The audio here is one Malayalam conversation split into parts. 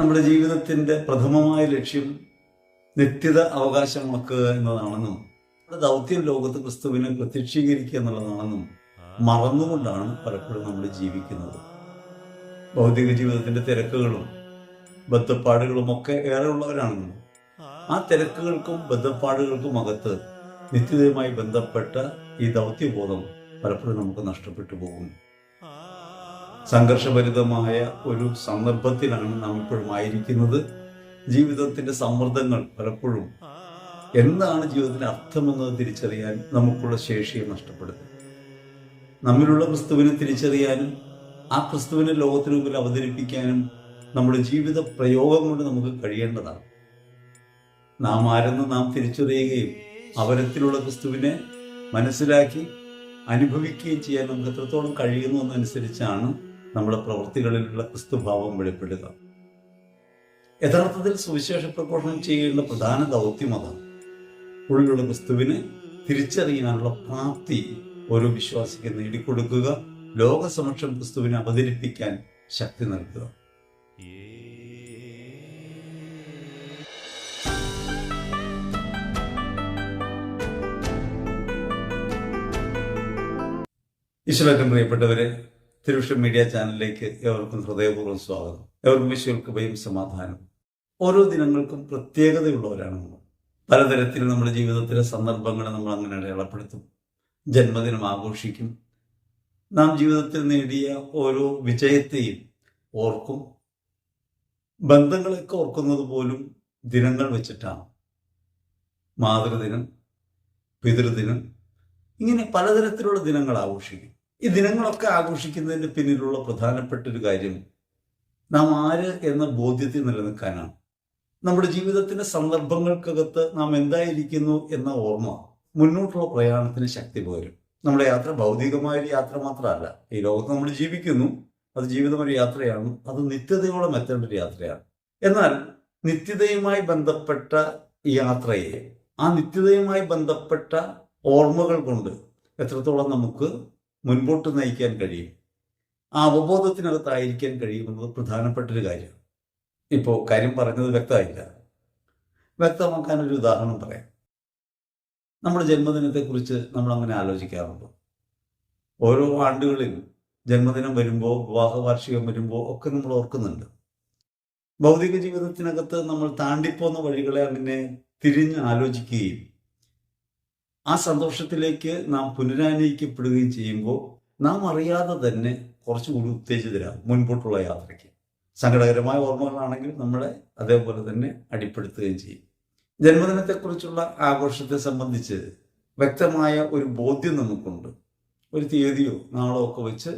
നമ്മുടെ ജീവിതത്തിന്റെ പ്രഥമമായ ലക്ഷ്യം നിത്യത അവകാശമാക്കുക എന്നതാണെന്നും നമ്മുടെ ദൗത്യം ലോകത്ത് ക്രിസ്തുവിനെ പ്രത്യക്ഷീകരിക്കുക എന്നുള്ളതാണെന്നും മറന്നുകൊണ്ടാണ് പലപ്പോഴും നമ്മൾ ജീവിക്കുന്നത്. ഭൗതിക ജീവിതത്തിന്റെ തിരക്കുകളും ബന്ധപ്പാടുകളും ഒക്കെ ഏറെ ഉള്ളവരാണ് ആ തിരക്കുകൾക്കും ബന്ധപ്പാടുകൾക്കും അകത്ത് നിത്യതയുമായി ബന്ധപ്പെട്ട ഈ ദൗത്യബോധം പലപ്പോഴും നമുക്ക് നഷ്ടപ്പെട്ടു പോകുന്നു. സംഘർഷഭരിതമായ ഒരു സന്ദർഭത്തിലാണ് നാം ഇപ്പോഴും ആയിരിക്കുന്നത്. ജീവിതത്തിന്റെ സമ്മർദ്ദങ്ങൾ പലപ്പോഴും എന്താണ് ജീവിതത്തിന് അർത്ഥമെന്നത് തിരിച്ചറിയാൻ നമുക്കുള്ള ശേഷിയെ നഷ്ടപ്പെടുന്നു. നമ്മിലുള്ള ക്രിസ്തുവിനെ തിരിച്ചറിയാനും ആ ക്രിസ്തുവിനെ ലോകത്തിന് മുമ്പിൽ അവതരിപ്പിക്കാനും നമ്മുടെ ജീവിത പ്രയോഗം കൊണ്ട് നമുക്ക് കഴിയേണ്ടതാണ്. നാം ആരെന്ന് നാം തിരിച്ചറിയുകയും അവരത്തിലുള്ള ക്രിസ്തുവിനെ മനസ്സിലാക്കി അനുഭവിക്കുകയും ചെയ്യാൻ നമുക്ക് എത്രത്തോളം കഴിയുന്നു എന്നനുസരിച്ചാണ് നമ്മുടെ പ്രവൃത്തികളിലുള്ള ക്രിസ്തുഭാവം വെളിപ്പെടുക. യഥാർത്ഥത്തിൽ സുവിശേഷ പ്രഘോഷണം ചെയ്യേണ്ട പ്രധാന ദൗത്യം അതാണ്. ഉള്ളിലുള്ള ക്രിസ്തുവിനെ തിരിച്ചറിയാനുള്ള പ്രാപ്തി ഓരോ വിശ്വാസിക്ക് നേടിക്കൊടുക്കുക ലോകസമക്ഷം ക്രിസ്തുവിനെ അവതരിപ്പിക്കാൻ ശക്തി നൽകുക. ഈശ്വരറ്റം പ്രിയപ്പെട്ടവരെ തിരുവിഷം മീഡിയ ചാനലിലേക്ക് ഏവർക്കും ഹൃദയപൂർവം സ്വാഗതം. ഏവർക്കും വിശ്വൽക്കൃപയും സമാധാനം. ഓരോ ദിനങ്ങൾക്കും പ്രത്യേകതയുള്ളവരാണ് നമ്മൾ. പലതരത്തിൽ നമ്മുടെ ജീവിതത്തിലെ സന്ദർഭങ്ങളെ നമ്മൾ അങ്ങനെ അടയാളപ്പെടുത്തും. ജന്മദിനം ആഘോഷിക്കും. നാം ജീവിതത്തിൽ നേടിയ ഓരോ വിജയത്തെയും ഓർക്കും. ബന്ധങ്ങളൊക്കെ ഓർക്കുന്നത് പോലും ദിനങ്ങൾ വെച്ചിട്ടാണ്. മാതൃദിനം പിതൃദിനം ഇങ്ങനെ പലതരത്തിലുള്ള ദിനങ്ങൾ ആഘോഷിക്കും. ഈ ദിനങ്ങളൊക്കെ ആഘോഷിക്കുന്നതിന് പിന്നിലുള്ള പ്രധാനപ്പെട്ട ഒരു കാര്യം നാം ആര് എന്ന ബോധ്യത്തിൽ നിലനിൽക്കാനാണ്. നമ്മുടെ ജീവിതത്തിന്റെ സന്ദർഭങ്ങൾക്കകത്ത് നാം എന്തായിരിക്കുന്നു എന്ന ഓർമ്മ മുന്നോട്ടുള്ള പ്രയാണത്തിന് ശക്തി പകരും. നമ്മുടെ യാത്ര ഭൗതികമായ ഒരു യാത്ര മാത്രമല്ല ഈ ലോകത്ത് നമ്മൾ ജീവിക്കുന്നു അത് ജീവിതം ഒരു യാത്രയാണ് അത് നിത്യതയോളം എത്തേണ്ട ഒരു യാത്രയാണ്. എന്നാൽ നിത്യതയുമായി ബന്ധപ്പെട്ട യാത്രയെ ആ നിത്യതയുമായി ബന്ധപ്പെട്ട ഓർമ്മകൾ കൊണ്ട് എത്രത്തോളം നമുക്ക് മുൻപോട്ട് നയിക്കാൻ കഴിയും. ആ അവബോധത്തിനകത്തായിരിക്കാൻ കഴിയുമെന്നത് പ്രധാനപ്പെട്ട ഒരു കാര്യമാണ് ഇപ്പോൾ കാര്യം പറഞ്ഞത് വ്യക്തമായില്ല. വ്യക്തമാക്കാൻ ഒരു ഉദാഹരണം പറയാം. നമ്മുടെ ജന്മദിനത്തെക്കുറിച്ച് നമ്മൾ അങ്ങനെ ആലോചിക്കാറുണ്ട്. ഓരോ ആണ്ടുകളിൽ ജന്മദിനം വരുമ്പോൾ വിവാഹ വാർഷികം വരുമ്പോൾ ഒക്കെ നമ്മൾ ഓർക്കുന്നുണ്ട്. ഭൗതിക ജീവിതത്തിനകത്ത് നമ്മൾ താണ്ടിപ്പോന്ന വഴികളെ അങ്ങനെ തിരിഞ്ഞ് ആലോചിക്കുകയും ആ സന്തോഷത്തിലേക്ക് നാം പുനരാനയിക്കപ്പെടുകയും ചെയ്യുമ്പോൾ നാം അറിയാതെ തന്നെ കുറച്ചുകൂടി ഉത്തേജിതരാകും മുൻപോട്ടുള്ള യാത്രയ്ക്ക്. സങ്കടകരമായ ഓർമ്മകളാണെങ്കിൽ നമ്മളെ അതേപോലെ തന്നെ അടിപ്പെടുത്തുകയും ചെയ്യും. ജന്മദിനത്തെക്കുറിച്ചുള്ള ആഘോഷത്തെ സംബന്ധിച്ച് വ്യക്തമായ ഒരു ബോധ്യം നമുക്കുണ്ട്. ഒരു തീയതിയോ നാളോ ഒക്കെ വെച്ച്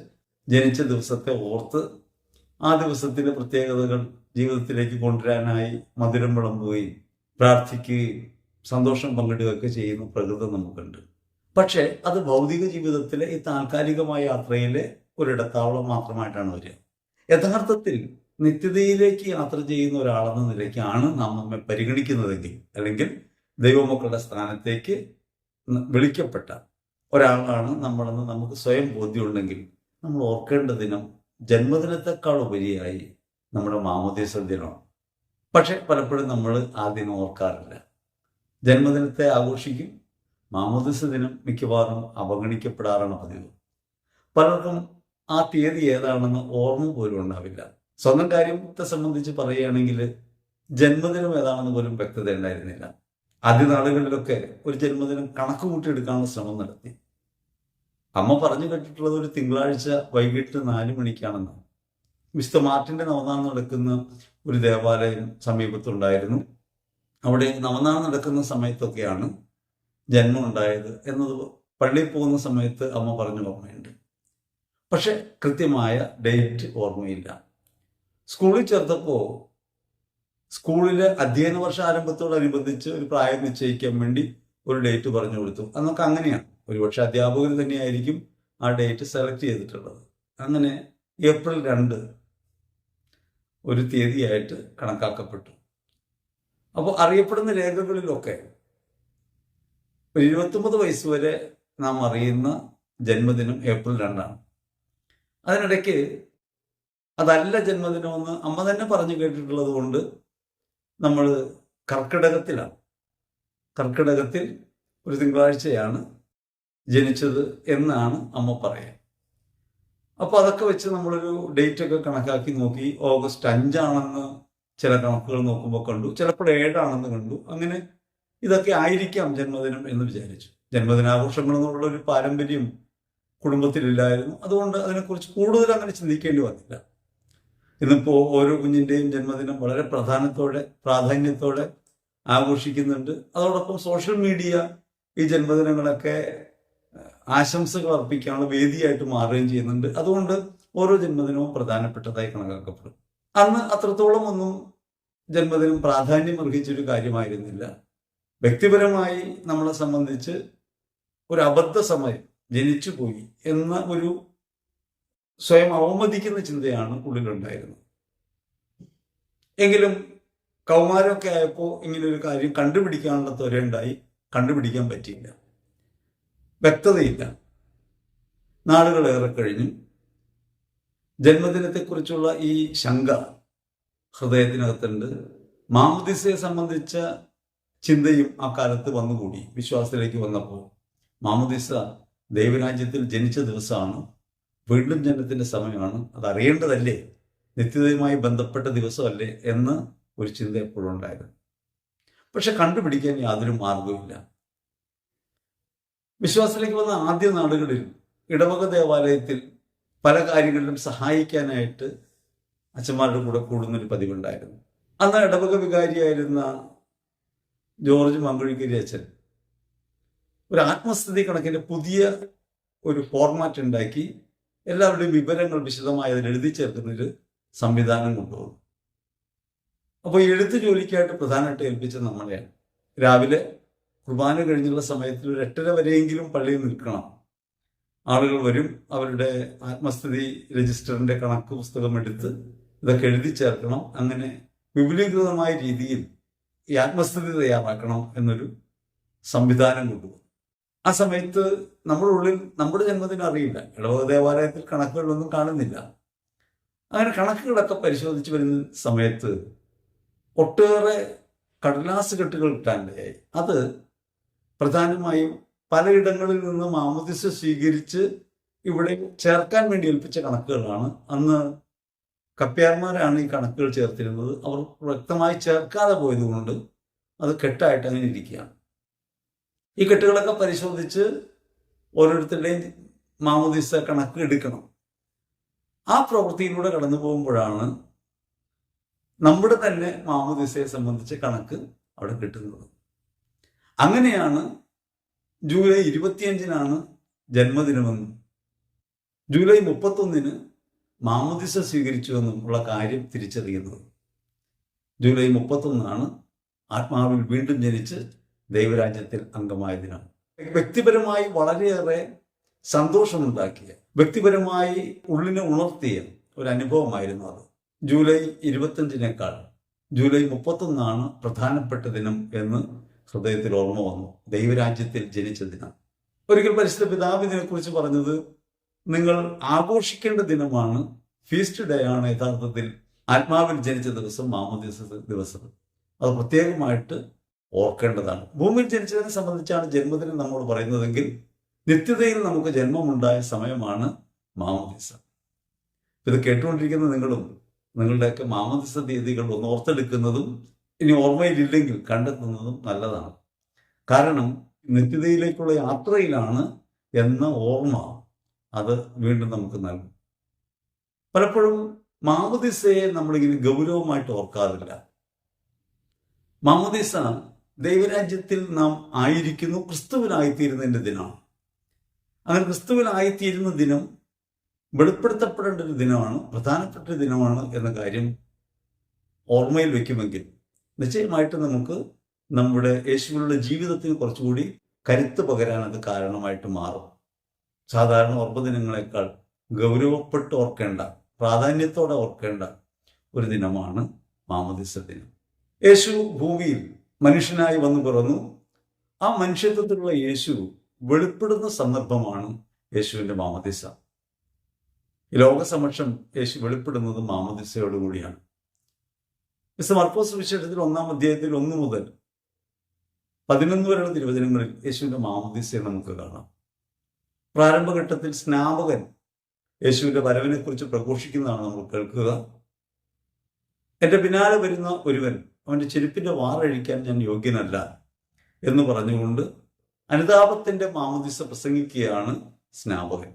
ജനിച്ച ദിവസത്തെ ഓർത്ത് ആ ദിവസത്തിന്റെ പ്രത്യേകതകൾ ജീവിതത്തിലേക്ക് കൊണ്ടുവരാനായി മധുരം വിളമ്പുകയും പ്രാർത്ഥിക്കുകയും സന്തോഷം പങ്കിടുകയൊക്കെ ചെയ്യുന്ന പ്രകൃതം നമുക്കുണ്ട്. പക്ഷേ അത് ഭൗതിക ജീവിതത്തിലെ ഈ താൽക്കാലികമായ യാത്രയിലെ ഒരിടത്താവളം മാത്രമായിട്ടാണ് വരിക. യഥാർത്ഥത്തിൽ നിത്യതയിലേക്ക് യാത്ര ചെയ്യുന്ന ഒരാളെന്ന നിലയ്ക്കാണ് നാം നമ്മെ പരിഗണിക്കുന്നതെങ്കിൽ അല്ലെങ്കിൽ ദൈവമക്കളുടെ സ്ഥാനത്തേക്ക് വിളിക്കപ്പെട്ട ഒരാളാണ് നമ്മളെന്ന് നമുക്ക് സ്വയം ബോധ്യമുണ്ടെങ്കിൽ നമ്മൾ ഓർക്കേണ്ട ദിനം ജന്മദിനത്തെക്കാൾ ഉപരിയായി നമ്മുടെ മാമോദീസ ദിനമാണ്. പക്ഷെ പലപ്പോഴും നമ്മൾ ആ ദിനം ഓർക്കാറില്ല. ജന്മദിനത്തെ ആഘോഷിക്കും. മാമോദിസ ദിനം മിക്കവാറും അവഗണിക്കപ്പെടാറാണ് പതിവ്. പലർക്കും ആ തീയതി ഏതാണെന്ന് ഓർമ്മ പോലും ഉണ്ടാവില്ല. സ്വന്തം കാര്യത്തെ സംബന്ധിച്ച് പറയുകയാണെങ്കിൽ ജന്മദിനം ഏതാണെന്ന് പോലും വ്യക്തത ഉണ്ടായിരുന്നില്ല. ആദ്യ നാളുകളിലൊക്കെ ഒരു ജന്മദിനം കണക്ക് കൂട്ടിയെടുക്കാനുള്ള ശ്രമം നടത്തി. അമ്മ പറഞ്ഞു കേട്ടിട്ടുള്ളത് ഒരു തിങ്കളാഴ്ച വൈകിട്ട് നാല് മണിക്കാണെന്ന് മിസ്റ്റർ മാർട്ടിന്റെ നവനാൾ നടക്കുന്ന ഒരു ദേവാലയം സമീപത്തുണ്ടായിരുന്നു. അവിടെ നവനാൾ നടക്കുന്ന സമയത്തൊക്കെയാണ് ജന്മം ഉണ്ടായത് എന്നത് പള്ളിയിൽ പോകുന്ന സമയത്ത് അമ്മ പറഞ്ഞു ഓർമ്മയുണ്ട്. പക്ഷെ കൃത്യമായ ഡേറ്റ് ഓർമ്മയില്ല. സ്കൂളിൽ ചേർത്തപ്പോൾ സ്കൂളിലെ അധ്യയന വർഷ ആരംഭത്തോടനുബന്ധിച്ച് ഒരു പ്രായം നിശ്ചയിക്കാൻ വേണ്ടി ഒരു ഡേറ്റ് പറഞ്ഞു കൊടുത്തു. അന്നൊക്കെ അങ്ങനെയാണ്. ഒരുപക്ഷെ അധ്യാപകർ തന്നെയായിരിക്കും ആ ഡേറ്റ് സെലക്ട് ചെയ്തിട്ടുള്ളത്. അങ്ങനെ ഏപ്രിൽ രണ്ട് ഒരു തീയതിയായിട്ട് കണക്കാക്കപ്പെട്ടു. അപ്പോൾ അറിയപ്പെടുന്ന രേഖകളിലൊക്കെ ഒരു ഇരുപത്തൊമ്പത് വയസ്സ് വരെ നാം അറിയുന്ന ജന്മദിനം ഏപ്രിൽ രണ്ടാണ്. അതിനിടയ്ക്ക് അതല്ല ജന്മദിനമെന്ന് അമ്മ തന്നെ പറഞ്ഞു കേട്ടിട്ടുള്ളത് കൊണ്ട് നമ്മൾ കർക്കിടകത്തിലാണ്. കർക്കിടകത്തിൽ ഒരു തിങ്കളാഴ്ചയാണ് ജനിച്ചത് എന്നാണ് അമ്മ പറയാൻ അപ്പോൾ അതൊക്കെ വെച്ച് നമ്മളൊരു ഡേറ്റ് ഒക്കെ കണക്കാക്കി നോക്കി ഓഗസ്റ്റ് അഞ്ചാണെന്ന് ചില കണക്കുകൾ നോക്കുമ്പോൾ കണ്ടു ചിലപ്പോൾ ഏഴാണെന്ന് കണ്ടു. അങ്ങനെ ഇതൊക്കെ ആയിരിക്കാം ജന്മദിനം എന്ന് വിചാരിച്ചു. ജന്മദിനാഘോഷങ്ങൾ എന്നുള്ള ഒരു പാരമ്പര്യം കുടുംബത്തിലില്ലായിരുന്നു. അതുകൊണ്ട് അതിനെക്കുറിച്ച് കൂടുതൽ അങ്ങനെ ചിന്തിക്കേണ്ടി വന്നില്ല. ഇന്നിപ്പോൾ ഓരോ കുഞ്ഞിന്റെയും ജന്മദിനം വളരെ പ്രധാനത്തോടെ പ്രാധാന്യത്തോടെ ആഘോഷിക്കുന്നുണ്ട്. അതോടൊപ്പം സോഷ്യൽ മീഡിയ ഈ ജന്മദിനങ്ങളൊക്കെ ആശംസകൾ അർപ്പിക്കാനുള്ള വേദിയായിട്ട് മാറുകയും ചെയ്യുന്നുണ്ട്. അതുകൊണ്ട് ഓരോ ജന്മദിനവും പ്രധാനപ്പെട്ടതായി കണക്കാക്കപ്പെടും. അന്ന് അത്രത്തോളം ഒന്നും ജന്മദിനം പ്രാധാന്യം അർഹിച്ചൊരു കാര്യമായിരുന്നില്ല. വ്യക്തിപരമായി നമ്മളെ സംബന്ധിച്ച് ഒരു അബദ്ധ സമയം ജനിച്ചു പോയി എന്ന ഒരു സ്വയം അവമതിക്കുന്ന ചിന്തയാണ് ഉള്ളിലുണ്ടായിരുന്നത്. എങ്കിലും കൗമാരമൊക്കെ ആയപ്പോൾ ഇങ്ങനെ ഒരു കാര്യം കണ്ടുപിടിക്കാനുള്ള ത്വരയുണ്ടായി. കണ്ടുപിടിക്കാൻ പറ്റിയില്ല. വ്യക്തതയില്ല. നാടുകളേറെ കഴിഞ്ഞു. ജന്മദിനത്തെക്കുറിച്ചുള്ള ഈ ശങ്ക ഹൃദയത്തിനകത്തുണ്ട്. മാമുദിസയെ സംബന്ധിച്ച ചിന്തയും ആ കാലത്ത് വന്നുകൂടി വിശ്വാസത്തിലേക്ക് വന്നപ്പോൾ. മാമുദിസ ദൈവരാജ്യത്തിൽ ജനിച്ച ദിവസമാണ്. വീണ്ടും ജനത്തിന്റെ സമയമാണ്. അത് അറിയേണ്ടതല്ലേ നിത്യതയുമായി ബന്ധപ്പെട്ട ദിവസമല്ലേ എന്ന് ഒരു ചിന്ത എപ്പോഴും ഉണ്ടായിരുന്നു. പക്ഷെ കണ്ടുപിടിക്കാൻ യാതൊരു മാർഗവുമില്ല വിശ്വാസത്തിലേക്ക് വന്ന ആദ്യ നാടുകളിൽ ഇടവക ദേവാലയത്തിൽ പല കാര്യങ്ങളിലും സഹായിക്കാനായിട്ട് അച്ഛന്മാരുടെ കൂടെ കൂടുന്നൊരു പതിവുണ്ടായിരുന്നു. അന്ന് ഇടവക വികാരിയായിരുന്ന ജോർജ് മങ്കുഴിക്കരി അച്ഛൻ ഒരു ആത്മസ്ഥിതി കണക്കിന്റെ പുതിയ ഒരു ഫോർമാറ്റ് ഉണ്ടാക്കി എല്ലാവരുടെയും വിവരങ്ങൾ വിശദമായി അതിൽ എഴുതി ചേർക്കുന്നൊരു സംവിധാനം കൊണ്ടുവന്നു. അപ്പോൾ എഴുത്ത് ജോലിക്കായിട്ട് പ്രധാനമായിട്ട് ഏൽപ്പിച്ച നമ്മളെയാണ്. രാവിലെ കുർബാന കഴിഞ്ഞുള്ള സമയത്തിൽ ഒരു എട്ടര വരെയെങ്കിലും പള്ളിയിൽ നിൽക്കണം. ആളുകൾ വരും അവരുടെ ആത്മസ്ഥിതി രജിസ്റ്ററിന്റെ കണക്ക് പുസ്തകം എടുത്ത് ഇതൊക്കെ എഴുതി ചേർക്കണം. അങ്ങനെ വിപുലീകൃതമായ രീതിയിൽ ഈ ആത്മസ്ഥിതി തയ്യാറാക്കണം എന്നൊരു സംവിധാനം കൊണ്ടുവന്നു. ആ സമയത്ത് നമ്മുടെ ഉള്ളിൽ നമ്മുടെ ജന്മത്തിന് അറിയില്ല. ഇടവക ദേവാലയത്തിൽ കണക്കുകളൊന്നും കാണുന്നില്ല. അങ്ങനെ കണക്കുകളൊക്കെ പരിശോധിച്ച് വരുന്ന സമയത്ത് ഒട്ടേറെ കടലാസ് കെട്ടുകൾ കിട്ടാനിടയായി. അത് പ്രധാനമായും പലയിടങ്ങളിൽ നിന്നും മാമോദിസ സ്വീകരിച്ച് ഇവിടെ ചേർക്കാൻ വേണ്ടി ഏൽപ്പിച്ച കണക്കുകളാണ്. അന്ന് കപ്പ്യാർമാരാണ് ഈ കണക്കുകൾ ചേർത്തിരുന്നത്. അവർ വ്യക്തമായി ചേർക്കാതെ പോയതുകൊണ്ട് അത് കെട്ടായിട്ട് അങ്ങനെ ഇരിക്കുകയാണ്. ഈ കെട്ടുകളൊക്കെ പരിശോധിച്ച് ഓരോരുത്തരുടെയും മാമോദിസ കണക്ക് എടുക്കണം. ആ പ്രവൃത്തിയിലൂടെ കടന്നു പോകുമ്പോഴാണ് നമ്മുടെ തന്നെ മാമോദിസയെ സംബന്ധിച്ച് കണക്ക് അവിടെ കിട്ടുന്നത്. അങ്ങനെയാണ് ജൂലൈ ഇരുപത്തിയഞ്ചിനാണ് ജന്മദിനമെന്നും. ജൂലൈ മുപ്പത്തൊന്നിന് മാമോദിസ സ്വീകരിച്ചുവെന്നും ഉള്ള കാര്യം തിരിച്ചറിയുന്നത്. ജൂലൈ മുപ്പത്തൊന്നാണ് ആത്മാവിൽ വീണ്ടും ജനിച്ച് ദൈവരാജ്യത്തിൽ അംഗമായ ദിനം. വ്യക്തിപരമായി വളരെയേറെ സന്തോഷമുണ്ടാക്കിയ വ്യക്തിപരമായി ഉള്ളിനെ ഉണർത്തിയ ഒരു അനുഭവമായിരുന്നു അത്. ജൂലൈ ഇരുപത്തഞ്ചിനേക്കാൾ ജൂലൈ മുപ്പത്തൊന്നാണ് പ്രധാനപ്പെട്ട ദിനം എന്ന് ഹൃദയത്തിൽ ഓർമ്മ വന്നു. ദൈവരാജ്യത്തിൽ ജനിച്ച ദിനം. ഒരിക്കൽ പരിശുദ്ധ പിതാവിനെ കുറിച്ച് പറഞ്ഞത് നിങ്ങൾ ആഘോഷിക്കേണ്ട ദിനമാണ് ഫീസ്റ്റ് ഡേ ആണ് യഥാർത്ഥത്തിൽ ആത്മാവിൽ ജനിച്ച ദിവസം മാമോദീസ ദിവസം. അത് പ്രത്യേകമായിട്ട് ഓർക്കേണ്ടതാണ്. ഭൂമിയിൽ ജനിച്ചതിനെ സംബന്ധിച്ചാണ് ജന്മദിനം നമ്മൾ പറയുന്നതെങ്കിൽ നിത്യതയിൽ നമുക്ക് ജന്മമുണ്ടായ സമയമാണ് മാമോദിസ ഇത് കേട്ടുകൊണ്ടിരിക്കുന്ന നിങ്ങളും നിങ്ങളുടെയൊക്കെ മാമോദിസ തീയതികൾ ഒന്ന് ഓർത്തെടുക്കുന്നതും ഇനി ഓർമ്മയിലില്ലെങ്കിൽ കണ്ടെത്തുന്നതും നല്ലതാണ്. കാരണം നിത്യതയിലേക്കുള്ള യാത്രയിലാണ് എന്ന ഓർമ്മ അത് വീണ്ടും നമുക്ക് നൽകും. പലപ്പോഴും മാമുദിസയെ നമ്മളിങ്ങനെ ഗൗരവമായിട്ട് ഓർക്കാറില്ല. മാമുദിസ ദൈവരാജ്യത്തിൽ നാം ആയിരിക്കുന്നു ക്രിസ്തുവിനായിത്തീരുന്നതിന്റെ ദിനമാണ്. അങ്ങനെ ക്രിസ്തുവിനായിത്തീരുന്ന ദിനം വെളിപ്പെടുത്തപ്പെടേണ്ട ഒരു ദിനമാണ് പ്രധാനപ്പെട്ട ദിനമാണ് എന്ന കാര്യം ഓർമ്മയിൽ വയ്ക്കുമെങ്കിൽ നിശ്ചയമായിട്ട് നമുക്ക് നമ്മുടെ യേശുവിനുള്ള ജീവിതത്തിന് കുറച്ചുകൂടി കരുത്ത് പകരാനത് കാരണമായിട്ട് മാറും. സാധാരണ ഓർമ്മദിനങ്ങളെക്കാൾ ഗൗരവപ്പെട്ട് ഓർക്കേണ്ട പ്രാധാന്യത്തോടെ ഓർക്കേണ്ട ഒരു ദിനമാണ് മാമദിസ ദിനം. യേശു ഭൂമിയിൽ മനുഷ്യനായി വന്നു പിറന്നു. ആ മനുഷ്യത്വത്തിലുള്ള യേശു വെളിപ്പെടുന്ന സന്ദർഭമാണ് യേശുവിന്റെ മാമദിസ. ലോകസമക്ഷം യേശു വെളിപ്പെടുന്നത് മാമദിസയോടുകൂടിയാണ് മർക്കോസ് വിശേഷത്തിൽ ഒന്നാം അധ്യായത്തിൽ ഒന്ന് മുതൽ പതിനൊന്ന് വരെയുള്ള തിരുവചനങ്ങളിൽ യേശുവിന്റെ മാമദിസയെ നമുക്ക് കാണാം. പ്രാരംഭഘട്ടത്തിൽ സ്നാപകൻ യേശുവിന്റെ വരവിനെക്കുറിച്ച് പ്രഘോഷിക്കുന്നതാണ് നമ്മൾ കേൾക്കുക. എന്റെ പിന്നാലെ വരുന്ന ഒരുവൻ അവന്റെ ചെരുപ്പിന്റെ വാറഴിക്കാൻ ഞാൻ യോഗ്യനല്ല എന്ന് പറഞ്ഞുകൊണ്ട് അനുതാപത്തിന്റെ മാമദിസ പ്രസംഗിക്കുകയാണ് സ്നാപകൻ.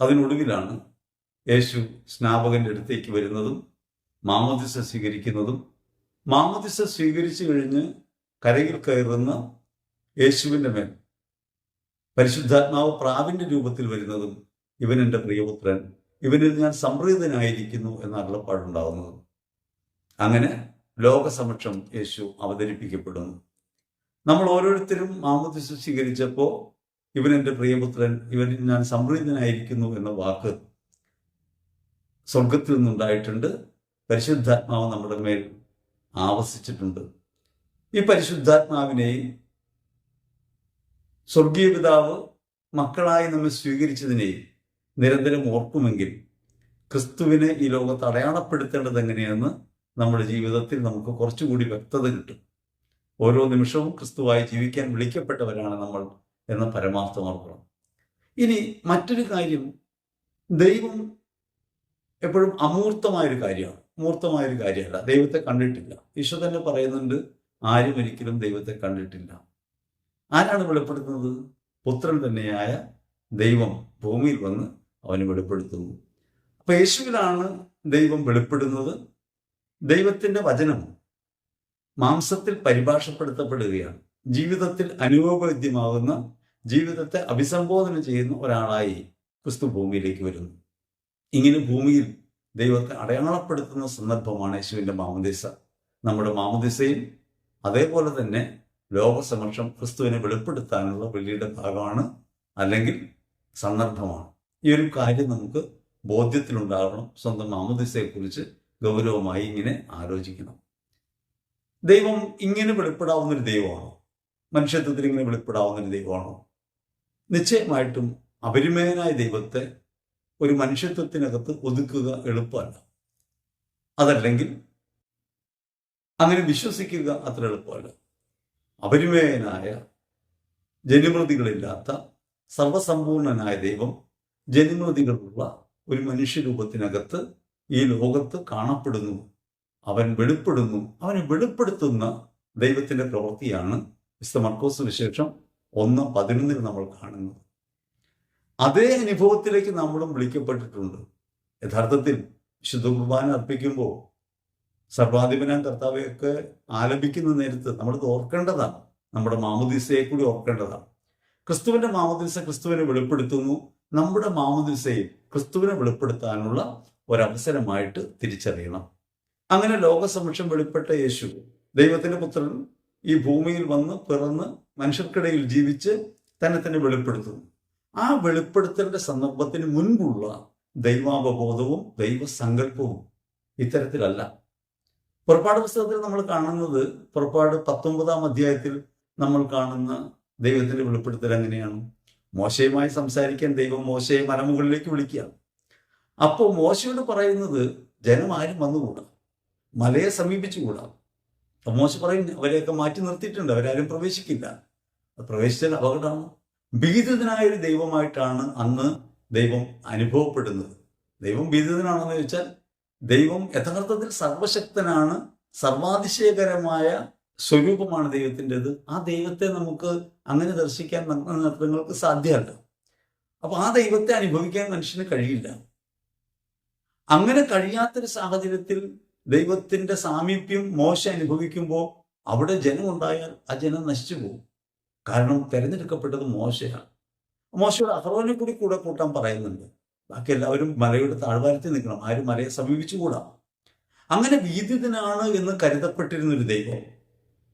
അതിനൊടുവിലാണ് യേശു സ്നാപകന്റെ അടുത്തേക്ക് വരുന്നതും മാമദിസ സ്വീകരിക്കുന്നതും മാമദിസ സ്വീകരിച്ചു കഴിഞ്ഞ് കരയിൽ കയറുന്ന യേശുവിന്റെ മേൽ പരിശുദ്ധാത്മാവ് പ്രാവിന്റെ രൂപത്തിൽ വരുന്നതും ഇവൻ എന്റെ പ്രിയപുത്രൻ. ഇവനിൽ ഞാൻ സംപ്രീതനായിരിക്കുന്നു എന്ന അരുളപ്പാടുണ്ടാവുന്നത് അങ്ങനെ ലോകസമക്ഷം യേശു അവതരിപ്പിക്കപ്പെടുന്നു. നമ്മൾ ഓരോരുത്തരും മാമോദിസ സ്വീകരിച്ചപ്പോൾ ഇവൻ എന്റെ പ്രിയപുത്രൻ ഇവനിൽ ഞാൻ സംപ്രീതനായിരിക്കുന്നു എന്ന വാക്ക് സ്വർഗത്തിൽ നിന്നുണ്ടായിട്ടുണ്ട്. പരിശുദ്ധാത്മാവ് നമ്മുടെ മേൽ ആവസിച്ചിട്ടുണ്ട്. ഈ പരിശുദ്ധാത്മാവിനെയും സ്വർഗീയ പിതാവ് മക്കളായി നമ്മെ സ്വീകരിച്ചതിനെയും നിരന്തരം ഓർക്കുമെങ്കിൽ ക്രിസ്തുവിനെ ഈ ലോകത്ത് അടയാളപ്പെടുത്തേണ്ടത് എങ്ങനെയെന്ന് നമ്മുടെ ജീവിതത്തിൽ നമുക്ക് കുറച്ചുകൂടി വ്യക്തത കിട്ടും. ഓരോ നിമിഷവും ക്രിസ്തുവായി ജീവിക്കാൻ വിളിക്കപ്പെട്ടവരാണ് നമ്മൾ എന്ന പരമാർത്ഥം ഓർക്കണം. ഇനി മറ്റൊരു കാര്യം ദൈവം എപ്പോഴും അമൂർത്തമായൊരു കാര്യമാണ്. മൂർത്തമായൊരു കാര്യമല്ല. ദൈവത്തെ കണ്ടിട്ടില്ല. ഈശോ തന്നെ പറയുന്നുണ്ട് ആരും ഒരിക്കലും ദൈവത്തെ കണ്ടിട്ടില്ല. ആരാണ് വെളിപ്പെടുത്തുന്നത്? പുത്രൻ തന്നെയായ ദൈവം ഭൂമിയിൽ വന്ന് അവന് വെളിപ്പെടുത്തുന്നു. അപ്പൊ യേശുവിലാണ് ദൈവം വെളിപ്പെടുന്നത്. ദൈവത്തിന്റെ വചനം മാംസത്തിൽ പരിഭാഷപ്പെടുത്തപ്പെടുകയാണ്. ജീവിതത്തിൽ അനുഭവവേദ്യമാകുന്ന ജീവിതത്തെ അഭിസംബോധന ചെയ്യുന്ന ഒരാളായി ക്രിസ്തു ഭൂമിയിലേക്ക് വരുന്നു. ഇങ്ങനെ ഭൂമിയിൽ ദൈവത്തെ അടയാളപ്പെടുത്തുന്ന സന്ദർഭമാണ് യേശുവിന്റെ മാമദിസ. നമ്മുടെ മാമദിസയും അതേപോലെ തന്നെ ലോകസമക്ഷം ക്രിസ്തുവിനെ വെളിപ്പെടുത്താനുള്ള വെള്ളിയുടെ ഭാഗമാണ് അല്ലെങ്കിൽ സന്ദർഭമാണ്. ഈ ഒരു കാര്യം നമുക്ക് ബോധ്യത്തിലുണ്ടാകണം സ്വന്തം മാമദിസയെക്കുറിച്ച് ഗൗരവമായി ഇങ്ങനെ ആലോചിക്കണം. ദൈവം ഇങ്ങനെ വെളിപ്പെടാവുന്ന ഒരു ദൈവമാണോ? മനുഷ്യത്വത്തിൽ ഇങ്ങനെ വെളിപ്പെടാവുന്ന ഒരു ദൈവമാണോ? നിശ്ചയമായിട്ടും അപരിമയനായ ദൈവത്തെ ഒരു മനുഷ്യത്വത്തിനകത്ത് ഒതുക്കുക എളുപ്പമല്ല. അതല്ലെങ്കിൽ അങ്ങനെ വിശ്വസിക്കുക അത്ര എളുപ്പമല്ല. അപരിമേയനായ ജനിമൃതികളില്ലാത്ത സർവസമ്പൂർണനായ ദൈവം ജനിമൃതികളുള്ള ഒരു മനുഷ്യരൂപത്തിനകത്ത് ഈ ലോകത്ത് കാണപ്പെടുന്നു. അവൻ വെളിപ്പെടുന്നു. അവനെ വെളിപ്പെടുത്തുന്ന ദൈവത്തിന്റെ പ്രവൃത്തിയാണ് വിശുദ്ധ മർക്കോസ് വിശേഷം ഒന്ന് പതിനൊന്നിൽ നമ്മൾ കാണുന്നത്. അതേ അനുഭവത്തിലേക്ക് നമ്മളും വിളിക്കപ്പെട്ടിട്ടുണ്ട്. യഥാർത്ഥത്തിൽ വിശുദ്ധ കുർബാന അർപ്പിക്കുമ്പോൾ സർവാധിപനാം കർത്താവെയൊക്കെ ആലപിക്കുന്ന നേരത്ത് നമ്മൾ ഓർക്കേണ്ടതാണ്. നമ്മുടെ മാമദിസയെ കൂടി ഓർക്കേണ്ടതാണ്. ക്രിസ്തുവിന്റെ മാമദിസ ക്രിസ്തുവിനെ വെളിപ്പെടുത്തുന്നു. നമ്മുടെ മാമുദിസയെ ക്രിസ്തുവിനെ വെളിപ്പെടുത്താനുള്ള ഒരവസരമായിട്ട് തിരിച്ചറിയണം. അങ്ങനെ ലോകസമക്ഷം വെളിപ്പെട്ട യേശു ദൈവത്തിന്റെ പുത്രൻ ഈ ഭൂമിയിൽ വന്ന് പിറന്ന് മനുഷ്യർക്കിടയിൽ ജീവിച്ച് തന്നെ തന്നെ വെളിപ്പെടുത്തുന്നു. ആ വെളിപ്പെടുത്തലിന്റെ സന്ദർഭത്തിന് മുൻപുള്ള ദൈവാവബോധവും ദൈവസങ്കല്പവും ഇത്തരത്തിലല്ല. പുറപ്പാട് പുസ്തകത്തിൽ നമ്മൾ കാണുന്നത് പുറപ്പാട് പത്തൊമ്പതാം അധ്യായത്തിൽ നമ്മൾ കാണുന്ന ദൈവത്തിന്റെ വെളിപ്പെടുത്തൽ എങ്ങനെയാണ്? മോശയുമായി സംസാരിക്കാൻ ദൈവം മോശയെ മലമുകളിലേക്ക് വിളിക്കുകയാണ് അപ്പോൾ മോശയോട് പറയുന്നത് ജനം ആരും വന്നുകൂടാ. മലയെ സമീപിച്ചുകൂടാ. അപ്പൊ മോശ പറയും അവരെയൊക്കെ മാറ്റി നിർത്തിയിട്ടുണ്ട് അവരാരും പ്രവേശിക്കില്ല. പ്രവേശിച്ചാൽ അപകടമാണ്. ഭീതിതനായ ഒരു ദൈവമായിട്ടാണ് അന്ന് ദൈവം അനുഭവപ്പെടുന്നത്. ദൈവം ഭീതിതനാണെന്ന് ചോദിച്ചാൽ ദൈവം യഥാർത്ഥത്തിൽ സർവശക്തനാണ് സർവാതിശയകരമായ സ്വരൂപമാണ് ദൈവത്തിന്റെത്. ആ ദൈവത്തെ നമുക്ക് അങ്ങനെ ദർശിക്കാൻ നൃത്തങ്ങൾക്ക് സാധ്യമല്ല അപ്പൊ ആ ദൈവത്തെ അനുഭവിക്കാൻ മനുഷ്യന് കഴിയില്ല. അങ്ങനെ കഴിയാത്തൊരു സാഹചര്യത്തിൽ ദൈവത്തിന്റെ സാമീപ്യം മോശ അനുഭവിക്കുമ്പോൾ അവിടെ ജനം ഉണ്ടായാൽ ആ ജനം നശിച്ചു പോകും. കാരണം തിരഞ്ഞെടുക്കപ്പെട്ടത് മോശയാണ്. മോശയുടെ അഹ്റോനെ കൂടി കൂടെ കൂട്ടാൻ പറയുന്നുണ്ട്. ബാക്കി എല്ലാവരും മലയുടെ താഴ്വാരത്തിൽ നിൽക്കണം. ആരും മലയെ സമീപിച്ചുകൂടാ. അങ്ങനെ ഭീതിതനാണ് എന്ന് കരുതപ്പെട്ടിരുന്ന ഒരു ദൈവം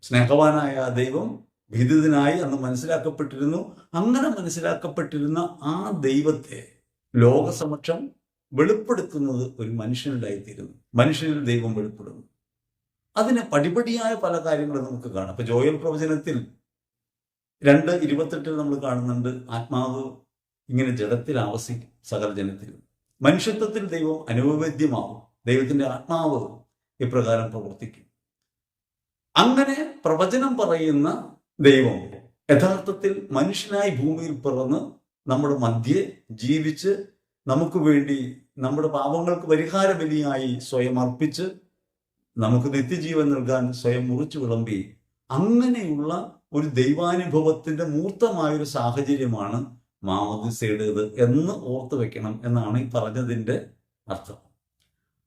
സ്നേഹവാനായ ആ ദൈവം ഭീതിതനായി അന്ന് മനസ്സിലാക്കപ്പെട്ടിരുന്നു. അങ്ങനെ മനസ്സിലാക്കപ്പെട്ടിരുന്ന ആ ദൈവത്തെ ലോകസമക്ഷം വെളിപ്പെടുത്തുന്നത് ഒരു മനുഷ്യനുണ്ടായിത്തീരുന്നു മനുഷ്യനിൽ ദൈവം വെളിപ്പെടുന്നു. അതിനെ പടിപടിയായ പല കാര്യങ്ങളും നമുക്ക് കാണാം. അപ്പൊ ജോയൽ പ്രവചനത്തിൽ രണ്ട് ഇരുപത്തെട്ടിൽ നമ്മൾ കാണുന്നുണ്ട് ആത്മാവ് ഇങ്ങനെ ജഡത്തിൽ ആവസിക്കും സകല മനുഷ്യത്വത്തിൽ ദൈവം അനുഭവേദ്യമാവും ദൈവത്തിന്റെ ആത്മാവ് ഇപ്രകാരം പ്രവർത്തിക്കും. അങ്ങനെ പ്രവചനം പറയുന്ന ദൈവം യഥാർത്ഥത്തിൽ മനുഷ്യനായി ഭൂമിയിൽ പിറന്ന് നമ്മുടെ മധ്യെ ജീവിച്ച് നമുക്ക് വേണ്ടി നമ്മുടെ പാപങ്ങൾക്ക് പരിഹാര ബലിയായി സ്വയം അർപ്പിച്ച് നമുക്ക് നിത്യജീവൻ നൽകാൻ സ്വയം മുറിച്ചു വിളമ്പി അങ്ങനെയുള്ള ഒരു ദൈവാനുഭവത്തിന്റെ മൂർത്തമായൊരു സാഹചര്യമാണ് മാമോദിസയുടേത് എന്ന് ഓർത്തു വെക്കണം എന്നാണ് ഈ പറഞ്ഞതിന്റെ അർത്ഥം.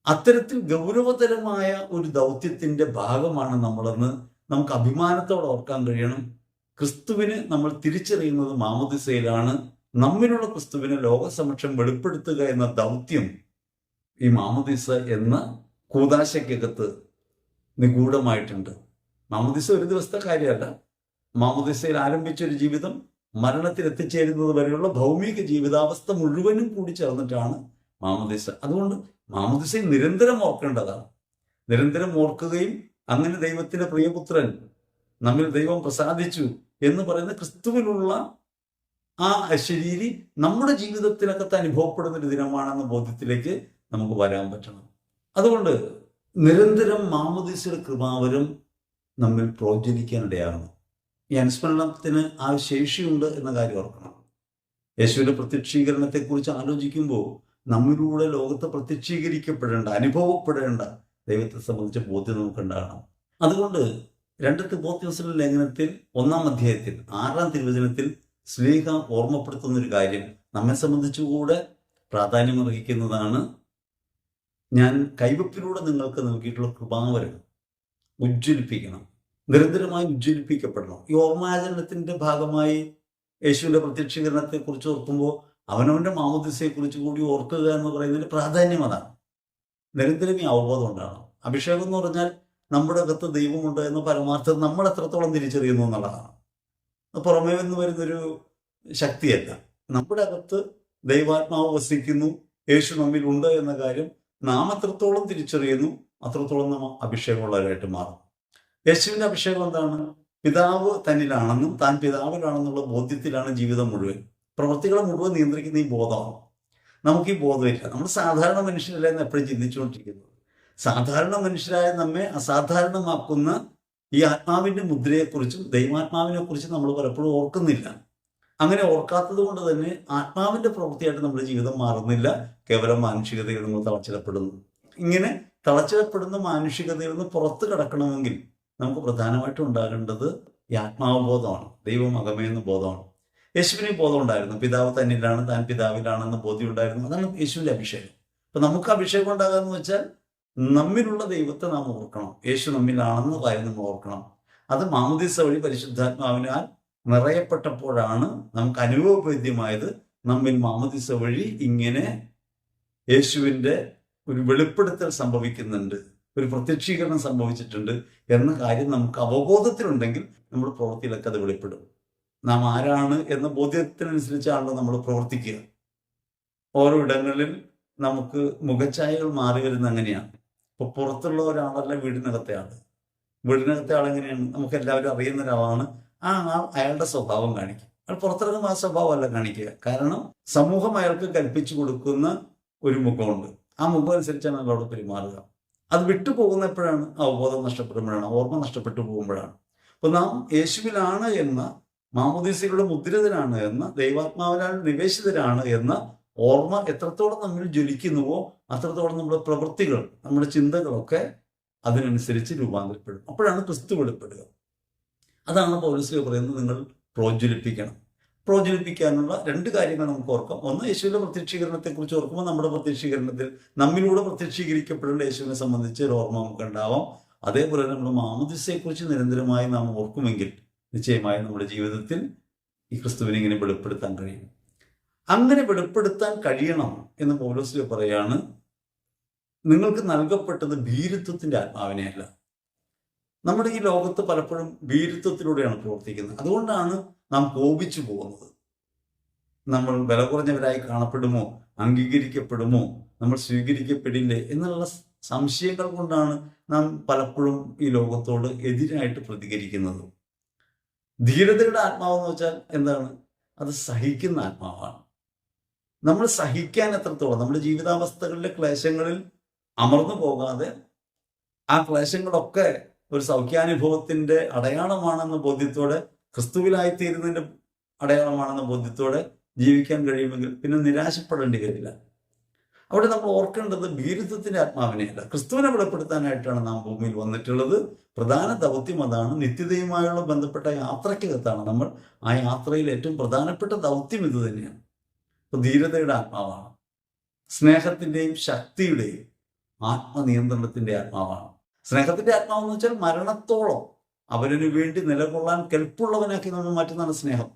അത്തരത്തിൽ ഗൗരവതരമായ ഒരു ദൗത്യത്തിന്റെ ഭാഗമാണ് നമ്മളെന്ന് നമുക്ക് അഭിമാനത്തോടെ ഓർക്കാൻ കഴിയണം. ക്രിസ്തുവിന് നമ്മൾ തിരിച്ചറിയുന്നത് മാമോദിസയിലാണ് നമ്മിലുള്ള ക്രിസ്തുവിനെ ലോകസമക്ഷം വെളിപ്പെടുത്തുക എന്ന ദൗത്യം ഈ മാമോദിസ എന്ന കൂതാശയ്ക്കകത്ത് നിഗൂഢമായിട്ടുണ്ട്. മാമോദിസ ഒരു ദിവസത്തെ കാര്യമല്ല. മാമോദിസയിൽ ആരംഭിച്ച ഒരു ജീവിതം മരണത്തിൽ എത്തിച്ചേരുന്നത് വരെയുള്ള ഭൗമിക ജീവിതാവസ്ഥ മുഴുവനും കൂടി ചേർന്നിട്ടാണ് മാമോദിസ. അതുകൊണ്ട് മാമോദിസയെ നിരന്തരം ഓർക്കേണ്ടതാണ്. നിരന്തരം ഓർക്കുകയും അങ്ങനെ ദൈവത്തിന്റെ പ്രിയപുത്രൻ നമ്മിൽ ദൈവം പ്രസാദിച്ചു എന്ന് പറയുന്ന ക്രിസ്തുവിലുള്ള ആ ശരീരി നമ്മുടെ ജീവിതത്തിനകത്ത് അനുഭവപ്പെടുന്ന ഒരു ദിനമാണെന്ന ബോധ്യത്തിലേക്ക് നമുക്ക് വരാൻ പറ്റണം. അതുകൊണ്ട് നിരന്തരം മാമോദിസയുടെ കൃപാവരം നമ്മിൽ പ്രോജ്വലിക്കാനിടയാകണം ഈ അനുസ്മരണത്തിന് ആ ശേഷിയുണ്ട് എന്ന കാര്യം ഓർക്കണം. യേശുവിന്റെ പ്രത്യക്ഷീകരണത്തെക്കുറിച്ച് ആലോചിക്കുമ്പോൾ നമ്മിലൂടെ ലോകത്തെ പ്രത്യക്ഷീകരിക്കപ്പെടേണ്ട അനുഭവപ്പെടേണ്ട ദൈവത്തെ സംബന്ധിച്ച ബോധ്യം നമുക്കുണ്ടാകണം അതുകൊണ്ട് രണ്ട് തിബോത്യോസിന്റെ ലേഖനത്തിൽ ഒന്നാം അധ്യായത്തിൽ ആറാം തിരുവചനത്തിൽ സ്നേഹം ഓർമ്മപ്പെടുത്തുന്ന ഒരു കാര്യം നമ്മെ സംബന്ധിച്ചുകൂടെ പ്രാധാന്യമർഹിക്കുന്നതാണ്. ഞാൻ കൈവപ്പിലൂടെ നിങ്ങൾക്ക് നൽകിയിട്ടുള്ള കൃപാവരം ഉജ്ജ്വലിപ്പിക്കണം. നിരന്തരമായി ഉജ്ജ്വലിപ്പിക്കപ്പെടണം. ഈ ഓർമ്മാചരണത്തിന്റെ ഭാഗമായി യേശുവിന്റെ പ്രത്യക്ഷീകരണത്തെ കുറിച്ച് ഓർക്കുമ്പോൾ അവനവന്റെ മാമോദിസയെ കുറിച്ച് കൂടി ഓർക്കുക എന്ന് പറയുന്നതിന്റെ പ്രാധാന്യം അതാണ്. നിരന്തരം ഈ അവബോധം ഉണ്ടാകണം. അഭിഷേകം എന്ന് പറഞ്ഞാൽ നമ്മുടെ അകത്ത് ദൈവമുണ്ട് എന്ന പരമാർത്ഥം നമ്മൾ എത്രത്തോളം തിരിച്ചറിയുന്നു എന്നുള്ളതാണ്. പുറമേ നിന്ന് വരുന്നൊരു ശക്തിയല്ല. നമ്മുടെ അകത്ത് ദൈവാത്മാവ് വസിക്കുന്നു യേശു നമ്മിൽ ഉണ്ട് എന്ന കാര്യം നാം എത്രത്തോളം തിരിച്ചറിയുന്നു അത്രത്തോളം നാം അഭിഷേകമുള്ളവരായിട്ട് മാറും യേശുവിന്റെ അഭിഷേകം എന്താണ്? പിതാവ് തന്നിലാണെന്നും താൻ പിതാവിലാണെന്നുള്ള ബോധ്യത്തിലാണ് ജീവിതം മുഴുവൻ. പ്രവൃത്തികളെ മുഴുവൻ നിയന്ത്രിക്കുന്ന ഈ ബോധമാണ്. നമുക്ക് ഈ ബോധമില്ല. നമ്മൾ സാധാരണ മനുഷ്യരല്ല എന്ന് എപ്പോഴും ചിന്തിച്ചുകൊണ്ടിരിക്കുന്നത്. സാധാരണ മനുഷ്യരായ നമ്മെ അസാധാരണമാക്കുന്ന ഈ ആത്മാവിന്റെ മുദ്രയെക്കുറിച്ചും ദൈവാത്മാവിനെ കുറിച്ചും നമ്മൾ പലപ്പോഴും ഓർക്കുന്നില്ല. അങ്ങനെ ഓർക്കാത്തത് കൊണ്ട് തന്നെ ആത്മാവിന്റെ പ്രവൃത്തിയായിട്ട് നമ്മുടെ ജീവിതം മാറുന്നില്ല. കേവലം മാനുഷികതയിൽ നമ്മൾ തളച്ചിടപ്പെടുന്നു ഇങ്ങനെ തളച്ചിടപ്പെടുന്ന മാനുഷികതയിൽ നിന്ന് പുറത്തു കിടക്കണമെങ്കിൽ നമുക്ക് പ്രധാനമായിട്ടും ഉണ്ടാകേണ്ടത് ഈ ആത്മാവബോധമാണ് ദൈവം അകമയെന്ന് ബോധമാണ്. യേശുവിന് ബോധം ഉണ്ടായിരുന്നു. പിതാവ് തന്നിലാണ് താൻ പിതാവിലാണെന്ന് ബോധ്യം ഉണ്ടായിരുന്നു. അതാണ് യേശുവിന്റെ അഭിഷേകം. അപ്പൊ നമുക്ക് അഭിഷേകം ഉണ്ടാകാന്ന് വെച്ചാൽ നമ്മിലുള്ള ദൈവത്തെ നാം ഓർക്കണം. യേശു നമ്മിലാണെന്ന് നമ്മൾ ഓർക്കണം. അത് മാമുദീസ വഴി പരിശുദ്ധാത്മാവിനാൽ നിറയപ്പെട്ടപ്പോഴാണ് നമുക്ക് അനുഭവവേദ്യമായത് നമ്മിൽ മാമുദീസ വഴി ഇങ്ങനെ യേശുവിന്റെ ഒരു വെളിപ്പെടുത്തൽ സംഭവിക്കുന്നുണ്ട്. ഒരു പ്രത്യക്ഷീകരണം സംഭവിച്ചിട്ടുണ്ട് എന്ന കാര്യം നമുക്ക് അവബോധത്തിലുണ്ടെങ്കിൽ നമ്മൾ പ്രവൃത്തിയിലൊക്കെ അത് വെളിപ്പെടും. നാം ആരാണ് എന്ന ബോധ്യത്തിനനുസരിച്ചാണല്ലോ നമ്മൾ പ്രവർത്തിക്കുക. ഓരോ ഇടങ്ങളിൽ നമുക്ക് മുഖച്ഛായകൾ മാറി വരുന്ന അങ്ങനെയാണ്. ഇപ്പൊ പുറത്തുള്ള ഒരാളല്ല വീടിനകത്തെ ആൾ. വീടിനകത്തെ ആളെങ്ങനെയാണ് നമുക്ക് എല്ലാവരും അറിയുന്ന ഒരാളാണ്. ആ ആൾ അയാളുടെ സ്വഭാവം കാണിക്കുക അയാൾ പുറത്തിറങ്ങുന്ന ആ സ്വഭാവമല്ല കാണിക്കുക. കാരണം സമൂഹം അയാൾക്ക് കൽപ്പിച്ചു കൊടുക്കുന്ന ഒരു മുഖമുണ്ട്. ആ മുഖം അനുസരിച്ചാണ് അയാളോട് പെരുമാറുക. അത് വിട്ടുപോകുന്ന എപ്പോഴാണ് അവബോധം നഷ്ടപ്പെടുമ്പോഴാണ് ഓർമ്മ നഷ്ടപ്പെട്ടു പോകുമ്പോഴാണ്. അപ്പൊ നാം യേശുവിലാണ് എന്ന മാമോദീസയുടെ മുദ്രിതരാണ് എന്ന ദൈവാത്മാവിനാൽ നിവേശിതരാണ് എന്ന ഓർമ്മ എത്രത്തോളം നമ്മൾ ജ്വലിക്കുന്നുവോ അത്രത്തോളം നമ്മുടെ പ്രവൃത്തികൾ നമ്മുടെ ചിന്തകളൊക്കെ അതിനനുസരിച്ച് രൂപാന്തരപ്പെടും. അപ്പോഴാണ് ക്രിസ്തു വെളിപ്പെടുക. അതാണ് പൗരസ്ലിയ പറയുന്നത് നിങ്ങൾ പ്രോജ്വലിപ്പിക്കണം. പ്രോജ്വലിപ്പിക്കാനുള്ള രണ്ട് കാര്യങ്ങൾ നമുക്ക് ഓർക്കാം. ഒന്ന് യേശുവിന്റെ പ്രത്യക്ഷീകരണത്തെക്കുറിച്ച് ഓർക്കുമ്പോൾ നമ്മുടെ പ്രത്യക്ഷീകരണത്തിൽ നമ്മിലൂടെ പ്രത്യക്ഷീകരിക്കപ്പെടേണ്ട യേശുവിനെ സംബന്ധിച്ച് ഒരു ഓർമ്മ നമുക്ക് ഉണ്ടാവാം. അതേപോലെ നമ്മുടെ മാമദിസയെക്കുറിച്ച് നിരന്തരമായി നാം ഓർക്കുമെങ്കിൽ നിശ്ചയമായും നമ്മുടെ ജീവിതത്തിൽ ഈ ക്രിസ്തുവിനെ ഇങ്ങനെ വെളിപ്പെടുത്താൻ കഴിയും. അങ്ങനെ വെളിപ്പെടുത്താൻ കഴിയണം എന്ന് പൗലോസ്ലിയ പറയാണ് നിങ്ങൾക്ക് നൽകപ്പെട്ടത് ഭീരുത്വത്തിന്റെ ആത്മാവിനെയല്ല നമ്മുടെ ഈ ലോകത്ത് പലപ്പോഴും ഭീരുത്വത്തിലൂടെയാണ് പ്രവർത്തിക്കുന്നത്. അതുകൊണ്ടാണ് നാം കോപിച്ചു പോകുന്നത്. നമ്മൾ വില കുറഞ്ഞവരായി കാണപ്പെടുമോ? അംഗീകരിക്കപ്പെടുമോ? നമ്മൾ സ്വീകരിക്കപ്പെടില്ലേ? എന്നുള്ള സംശയങ്ങൾ കൊണ്ടാണ് നാം പലപ്പോഴും ഈ ലോകത്തോട് എതിരായിട്ട് പ്രതികരിക്കുന്നത്. ധീരതയുടെ ആത്മാവെന്ന് വെച്ചാൽ എന്താണ്? അത് സഹിക്കുന്ന ആത്മാവാണ്. നമ്മൾ സഹിക്കാൻ എത്രത്തോളം? നമ്മുടെ ജീവിതാവസ്ഥകളിലെ ക്ലേശങ്ങളിൽ അമർന്നു പോകാതെ ആ ക്ലേശങ്ങളൊക്കെ ഒരു സൗഖ്യാനുഭവത്തിന്റെ അടയാളമാണെന്ന ബോധ്യത്തോടെ ക്രിസ്തുവിലായിത്തീരുന്നതിന്റെ അടയാളമാണെന്ന ബോധ്യത്തോടെ ജീവിക്കാൻ കഴിയുമെങ്കിൽ പിന്നെ നിരാശപ്പെടേണ്ടി വരില്ല. അവിടെ നമ്മൾ ഓർക്കേണ്ടത് ഭീരുത്വത്തിന്റെ ആത്മാവിനെയല്ല ക്രിസ്തുവിനെ വെളിപ്പെടുത്താനായിട്ടാണ് നാം ഭൂമിയിൽ വന്നിട്ടുള്ളത്. പ്രധാന ദൗത്യം അതാണ്. നിത്യതയുമായുള്ള ബന്ധപ്പെട്ട യാത്രയ്ക്കകത്താണ് നമ്മൾ. ആ യാത്രയിൽ ഏറ്റവും പ്രധാനപ്പെട്ട ദൗത്യം ഇത് തന്നെയാണ്. ഇപ്പൊ ധീരതയുടെ ആത്മാവാണ്. സ്നേഹത്തിന്റെയും ശക്തിയുടെയും ആത്മനിയന്ത്രണത്തിന്റെ ആത്മാവാണ്. സ്നേഹത്തിന്റെ ആത്മാവെന്ന് വെച്ചാൽ മരണത്തോളം അവരിന് വേണ്ടി നിലകൊള്ളാൻ കെൽപ്പുള്ളവനാക്കി നമ്മൾ മാറ്റുന്നതാണ് സ്നേഹം.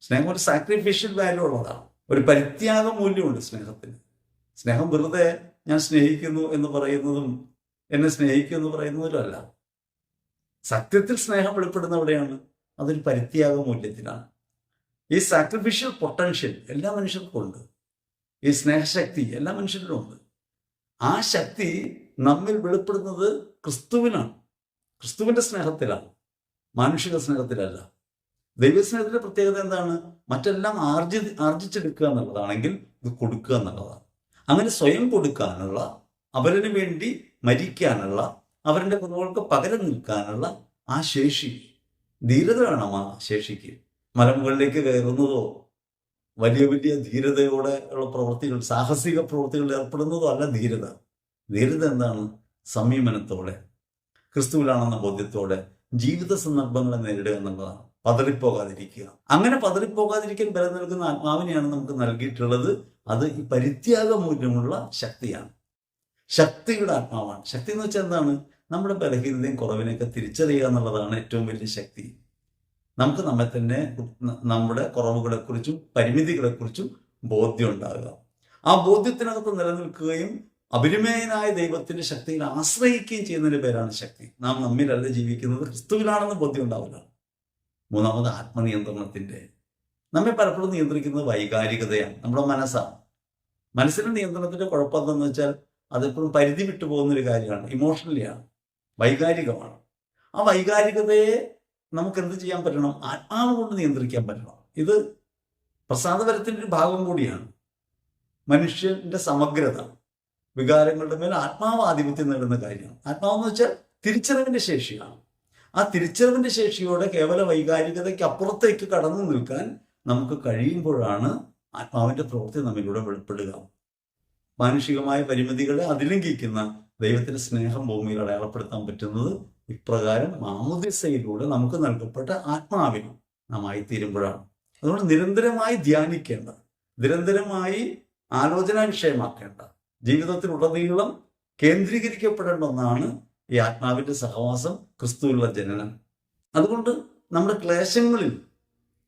സ്നേഹം ഒരു സാക്രിഫിഷ്യൽ വാല്യൂ ഉള്ളതാണ്. ഒരു പരിത്യാഗ മൂല്യമുണ്ട് സ്നേഹത്തിന്. സ്നേഹം വെറുതെ ഞാൻ സ്നേഹിക്കുന്നു എന്ന് പറയുന്നതും എന്നെ സ്നേഹിക്കുന്നു എന്ന് പറയുന്നതിലും അല്ല. സത്യത്തിൽ സ്നേഹം വെളിപ്പെടുന്ന എവിടെയാണ് അതൊരു പരിത്യാഗ മൂല്യത്തിലാണ്. ഈ സാക്രിഫിഷ്യൽ പൊട്ടൻഷ്യൽ എല്ലാ മനുഷ്യർക്കും ഉണ്ട്. ഈ സ്നേഹശക്തി എല്ലാ മനുഷ്യരിലും ഉണ്ട്. ആ ശക്തി നമ്മിൽ വെളിപ്പെടുന്നത് ക്രിസ്തുവിനാണ്. ക്രിസ്തുവിന്റെ സ്നേഹത്തിലാണ് മാനുഷിക സ്നേഹത്തിലല്ല. ദൈവസ്നേഹത്തിന്റെ പ്രത്യേകത എന്താണ്? മറ്റെല്ലാം ആർജി ആർജിച്ചെടുക്കുക എന്നുള്ളതാണെങ്കിൽ ഇത് കൊടുക്കുക എന്നുള്ളതാണ്. അങ്ങനെ സ്വയം കൊടുക്കാനുള്ള അവരിന് വേണ്ടി മരിക്കാനുള്ള അവരുടെ കുറവുകൾക്ക് പകരം നിൽക്കാനുള്ള ആ ശേഷി ധീരത വേണം ആ ശേഷിക്ക്. മലമുകളിലേക്ക് കയറുന്നതോ വലിയ വലിയ ധീരതയോടെ ഉള്ള പ്രവൃത്തികൾ സാഹസിക പ്രവൃത്തികളിൽ ഏർപ്പെടുന്നതോ അല്ല ധീരത. ധീരത എന്താണ്? സംയമനത്തോടെ. ക്രിസ്തുവിലാണെന്ന ബോധ്യത്തോടെ ജീവിത സന്ദർഭങ്ങളെ നേരിടുക എന്നുള്ളതാണ്. പതറിപ്പോകാതിരിക്കുക. അങ്ങനെ പതറിപ്പോകാതിരിക്കാൻ ബലം നൽകുന്ന ആത്മാവിനെയാണ് നമുക്ക് നൽകിയിട്ടുള്ളത്. അത് ഈ പരിത്യാഗ മൂല്യമുള്ള ശക്തിയാണ്. ശക്തിയുടെ ആത്മാവാണ്. ശക്തി എന്ന് വെച്ചാൽ എന്താണ്? നമ്മുടെ ബലഹീനതയും കുറവിനെയൊക്കെ തിരിച്ചറിയുക എന്നുള്ളതാണ് ഏറ്റവും വലിയ ശക്തി. നമുക്ക് നമ്മെ തന്നെ നമ്മുടെ കുറവുകളെക്കുറിച്ചും പരിമിതികളെക്കുറിച്ചും ബോധ്യം ഉണ്ടാകുക. ആ ബോധ്യത്തിനകത്ത് നിലനിൽക്കുകയും അപരിമേയനായ ദൈവത്തിന്റെ ശക്തിയിൽ ആശ്രയിക്കുകയും ചെയ്യുന്നതിന്റെ പേരാണ് ശക്തി. നാം നമ്മിലല്ല ജീവിക്കുന്നത് ക്രിസ്തുവിലാണെന്ന് ബോധ്യം ഉണ്ടാവില്ല. മൂന്നാമത് ആത്മനിയന്ത്രണത്തിന്റെ. നമ്മെ പലപ്പോഴും നിയന്ത്രിക്കുന്നത് വൈകാരികതയാണ്. നമ്മുടെ മനസ്സാണ് മനസ്സിന്റെ നിയന്ത്രണത്തിന്റെ കുഴപ്പം എന്താണെന്ന് വെച്ചാൽ അതെപ്പോഴും പരിധി വിട്ടു പോകുന്ന ഒരു കാര്യമാണ് ഇമോഷണലിയാണ് വൈകാരികമാണ്. ആ വൈകാരികതയെ നമുക്ക് എന്ത് ചെയ്യാൻ പറ്റണം? ആത്മാവ് കൊണ്ട് നിയന്ത്രിക്കാൻ പറ്റണം. ഇത് പ്രസാദപരത്തിന്റെ ഒരു ഭാഗം കൂടിയാണ്. മനുഷ്യന്റെ സമഗ്രത. വികാരങ്ങളുടെ മേൽ ആത്മാവ് ആധിപത്യം നേടുന്ന കാര്യമാണ് ആത്മാവെന്ന് വെച്ചാൽ തിരിച്ചറിവിന്റെ ശേഷിയാണ്. ആ തിരിച്ചറിവിന്റെ ശേഷിയോടെ കേവല വൈകാരികതയ്ക്ക് അപ്പുറത്തേക്ക് കടന്നു നിൽക്കാൻ നമുക്ക് കഴിയുമ്പോഴാണ് ആത്മാവിന്റെ പ്രവൃത്തി നമ്മിലൂടെ വെളിപ്പെടുക. മാനുഷികമായ പരിമിതികളെ അതിലംഘിക്കുന്ന ദൈവത്തിന്റെ സ്നേഹം ഭൂമിയിൽ അടയാളപ്പെടുത്താൻ പറ്റുന്നത് ഇപ്രകാരം മാമുദിസയിലൂടെ നമുക്ക് നൽകപ്പെട്ട ആത്മാവിന് നാം ആയിത്തീരുമ്പോഴാണ് അതുകൊണ്ട് നിരന്തരമായി ധ്യാനിക്കേണ്ട നിരന്തരമായി ആലോചനാ വിഷയമാക്കേണ്ട ജീവിതത്തിലുടനീളം കേന്ദ്രീകരിക്കപ്പെടേണ്ട ഒന്നാണ് ഈ ആത്മാവിന്റെ സഹവാസം ക്രിസ്തുവിലുള്ള ജനനം. അതുകൊണ്ട് നമ്മുടെ ക്ലേശങ്ങളിൽ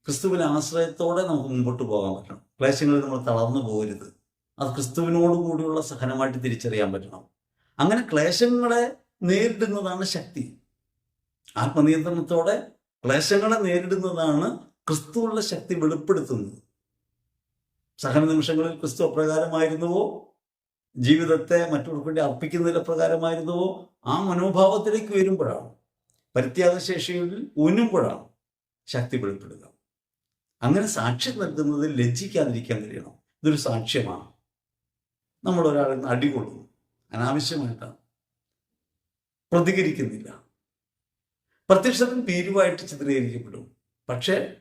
ക്രിസ്തുവിന്റെ ആശ്രയത്തോടെ നമുക്ക് മുമ്പോട്ട് പോകാൻ പറ്റണം. ക്ലേശങ്ങളിൽ നമ്മൾ തളർന്നു പോകരുത്. അത് ക്രിസ്തുവിനോടുകൂടിയുള്ള സഹനമായിട്ട് തിരിച്ചറിയാൻ പറ്റണം. അങ്ങനെ ക്ലേശങ്ങളെ നേരിടുന്നതാണ് ശക്തി. ആത്മനിയന്ത്രണത്തോടെ ക്ലേശങ്ങളെ നേരിടുന്നതാണ് ക്രിസ്തുവുള്ള ശക്തി വെളിപ്പെടുത്തുന്നത്. സഹന നിമിഷങ്ങളിൽ ക്രിസ്തു അപ്രകാരമായിരുന്നുവോ? ജീവിതത്തെ മറ്റവർക്ക് വേണ്ടി പ്രകാരമായിരുന്നുവോ? ആ മനോഭാവത്തിലേക്ക് വരുമ്പോഴാണ്. പരിത്യാഗശേഷിയിൽ ഊന്നുമ്പോഴാണ് ശക്തി വെളിപ്പെടുക. അങ്ങനെ സാക്ഷ്യം നൽകുന്നതിൽ ലജ്ജിക്കാതിരിക്കാൻ കഴിയണം. ഇതൊരു സാക്ഷ്യമാണ്. നമ്മൾ നിന്ന് അടികൊള്ളുന്നു. അനാവശ്യമായിട്ടാണ്. പ്രതികരിക്കുന്നില്ല. പ്രത്യക്ഷത്തിൽ ഭീരുവായിട്ട് ചിത്രീകരിക്കപ്പെടും. പക്ഷേ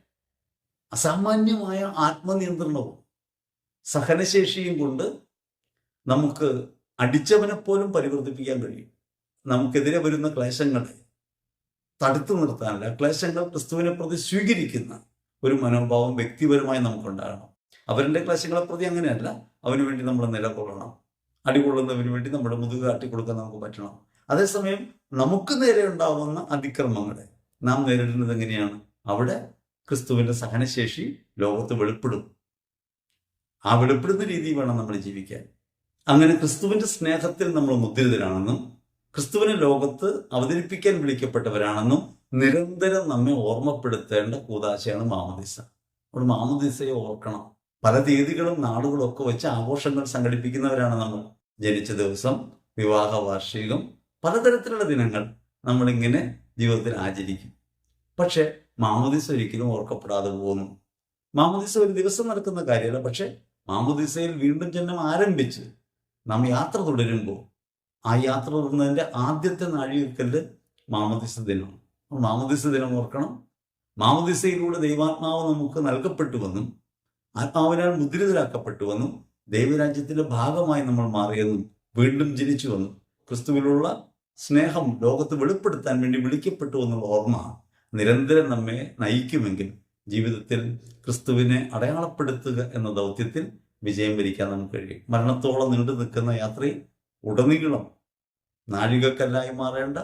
അസാമാന്യമായ ആത്മനിയന്ത്രണവും സഹനശേഷിയും കൊണ്ട് നമുക്ക് അടിച്ചവനെ പോലും പരിവർത്തിപ്പിക്കാൻ കഴിയും. നമുക്കെതിരെ വരുന്ന ക്ലേശങ്ങളെ തടുത്തു നിർത്താനല്ല. ക്ലേശങ്ങൾ ക്രിസ്തുവിനെ പ്രതി സ്വീകരിക്കുന്ന ഒരു മനോഭാവം വ്യക്തിപരമായി നമുക്കുണ്ടാകണം. അവരുടെ ക്ലേശങ്ങളെ പ്രതി അങ്ങനെയല്ല. അവന് വേണ്ടി നമ്മൾ നിലകൊള്ളണം. അടികൊള്ളുന്നവന് വേണ്ടി നമ്മുടെ മുതുക കാട്ടിക്കൊടുക്കാൻ നമുക്ക് പറ്റണം. അതേസമയം നമുക്ക് നേരെ ഉണ്ടാവുന്ന അതിക്രമങ്ങളെ നാം നേരിടുന്നത് എങ്ങനെയാണ്? അവിടെ ക്രിസ്തുവിന്റെ സഹനശേഷി ലോകത്ത് വെളിപ്പെടും. ആ വെളിപ്പെടുന്ന രീതി വേണം നമ്മൾ ജീവിക്കാൻ. അങ്ങനെ ക്രിസ്തുവിന്റെ സ്നേഹത്തിൽ നമ്മൾ മുദ്രിതരാണെന്നും ക്രിസ്തുവിനെ ലോകത്ത് അവതരിപ്പിക്കാൻ വിളിക്കപ്പെട്ടവരാണെന്നും നിരന്തരം നമ്മെ ഓർമ്മപ്പെടുത്തേണ്ട കൂതാശയാണ് മാമദിസ. നമ്മൾ മാമദിസയെ ഓർക്കണം. പല തീയതികളും നാടുകളും ഒക്കെ വെച്ച് ആഘോഷങ്ങൾ സംഘടിപ്പിക്കുന്നവരാണ് നമ്മൾ. ജനിച്ച ദിവസം വിവാഹ വാർഷികം പലതരത്തിലുള്ള ദിനങ്ങൾ നമ്മളിങ്ങനെ ജീവിതത്തിൽ ആചരിക്കും. പക്ഷെ മാമദിസ ഒരിക്കലും ഓർക്കപ്പെടാതെ പോകുന്നു. മാമദിസ ഒരു ദിവസം നടക്കുന്ന കാര്യമല്ല. പക്ഷെ മാമദിസയിൽ വീണ്ടും ജന്മം ആരംഭിച്ച് നാം യാത്ര തുടരുമ്പോൾ ആ യാത്ര തുടരുന്നതിന്റെ ആദ്യത്തെ നാഴികക്കല്ല് മാമദിസ ദിനമാണ്. മാമദിസ ദിനം ഓർക്കണം. മാമദിസയിലൂടെ ദൈവാത്മാവ് നമുക്ക് നൽകപ്പെട്ടുവെന്നും ആത്മാവിനാൽ മുദ്രിതരാക്കപ്പെട്ടുവെന്നും ദൈവരാജ്യത്തിന്റെ ഭാഗമായി നമ്മൾ മാറിയെന്നും വീണ്ടും ജനിച്ചുവെന്നും ക്രിസ്തുവിലുള്ള സ്നേഹം ലോകത്ത് വെളിപ്പെടുത്താൻ വേണ്ടി വിളിക്കപ്പെട്ടു എന്നുള്ള ഓർമ്മ നിരന്തരം നമ്മെ നയിക്കുമെങ്കിൽ ജീവിതത്തിൽ ക്രിസ്തുവിനെ അടയാളപ്പെടുത്തുക എന്ന ദൗത്യത്തിൽ വിജയം വരിക്കാൻ നമുക്ക് കഴിയും. മരണത്തോളം നീണ്ടു നിൽക്കുന്ന യാത്രയിൽ ഉടനീളം നാഴികക്കല്ലായി മാറേണ്ട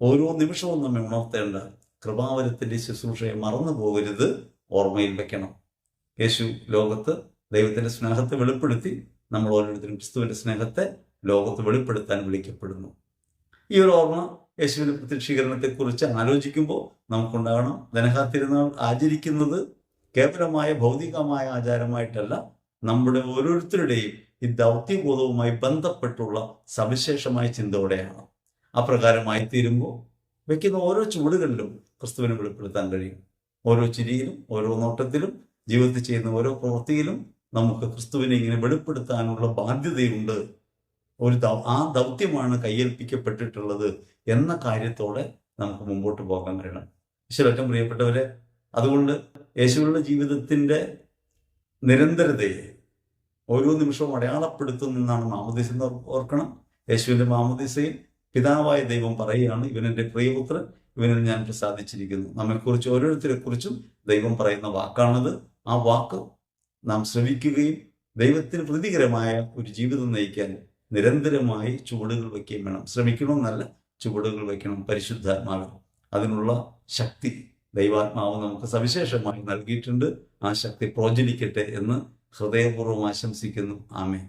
ഓരോ നിമിഷവും നമ്മെ ഉണർത്തേണ്ട കൃപാവരത്തിന്റെ ശുശ്രൂഷയെ മറന്നു പോകരുത് ഓർമ്മയിൽ വെക്കണം. യേശു ലോകത്ത് ദൈവത്തിന്റെ സ്നേഹത്തെ വെളിപ്പെടുത്തി നമ്മൾ ഓരോരുത്തരും ക്രിസ്തുവിന്റെ സ്നേഹത്തെ ലോകത്ത് വെളിപ്പെടുത്താൻ വിളിക്കപ്പെടുന്നു. ഈ ഒരു ഓർമ്മ യേശുവിന്റെ പ്രത്യക്ഷീകരണത്തെക്കുറിച്ച് ആലോചിക്കുമ്പോൾ നമുക്കുണ്ടാകണം. ധനഹാ തിരുനാൾ ആചരിക്കുന്നത് കേവലമായ ഭൗതികമായ ആചാരമായിട്ടല്ല നമ്മുടെ ഓരോരുത്തരുടെയും ഈ ദൗത്യബോധവുമായി ബന്ധപ്പെട്ടുള്ള സവിശേഷമായ ചിന്തയോടെയാണ്. അപ്രകാരമായി തീരുമ്പോൾ വയ്ക്കുന്ന ഓരോ ചുവടുകളിലും ക്രിസ്തുവിനെ വെളിപ്പെടുത്താൻ കഴിയും. ഓരോ ചിരിയിലും ഓരോ നോട്ടത്തിലും ജീവിതത്തിൽ ചെയ്യുന്ന ഓരോ പ്രവൃത്തിയിലും നമുക്ക് ക്രിസ്തുവിനെ ഇങ്ങനെ വെളിപ്പെടുത്താനുള്ള ബാധ്യതയുണ്ട്. ഒരു ആ ദൗത്യമാണ് കയ്യേൽപ്പിക്കപ്പെട്ടിട്ടുള്ളത് എന്ന കാര്യത്തോടെ നമുക്ക് മുമ്പോട്ട് പോകാൻ കഴിയണം. ഈശ്വരറ്റം പ്രിയപ്പെട്ടവരെ അതുകൊണ്ട് യേശുവിനുള്ള ജീവിതത്തിന്റെ നിരന്തരതയെ ഓരോ നിമിഷവും അടയാളപ്പെടുത്തുന്നെന്നാണ് മാമോദീസ എന്ന് ഓർക്കണം. യേശുവിന്റെ മാമോദീസയിൽ പിതാവായ ദൈവം പറയുകയാണ് ഇവനെന്റെ പ്രിയപുത്രൻ ഇവനിൽ ഞാൻ പ്രസാദിച്ചിരിക്കുന്നു. നമ്മെക്കുറിച്ച് ഓരോരുത്തരെ കുറിച്ചും ദൈവം പറയുന്ന വാക്കാണത്. ആ വാക്ക് നാം ശ്രമിക്കുകയും ദൈവത്തിന് പ്രതികരമായ ഒരു ജീവിതം നയിക്കാൻ നിരന്തരമായി ചുവടുകൾ വയ്ക്കുകയും വേണം. ശ്രമിക്കണമെന്നല്ല ചുവടുകൾ വയ്ക്കണം പരിശുദ്ധാത്മാവ് അതിനുള്ള ശക്തി ദൈവാത്മാവ് നമുക്ക് സവിശേഷമായി നൽകിയിട്ടുണ്ട്. ആ ശക്തി പ്രോജ്വലിക്കട്ടെ എന്ന് ഹൃദയപൂർവം ആശംസിക്കുന്നു. ആമേ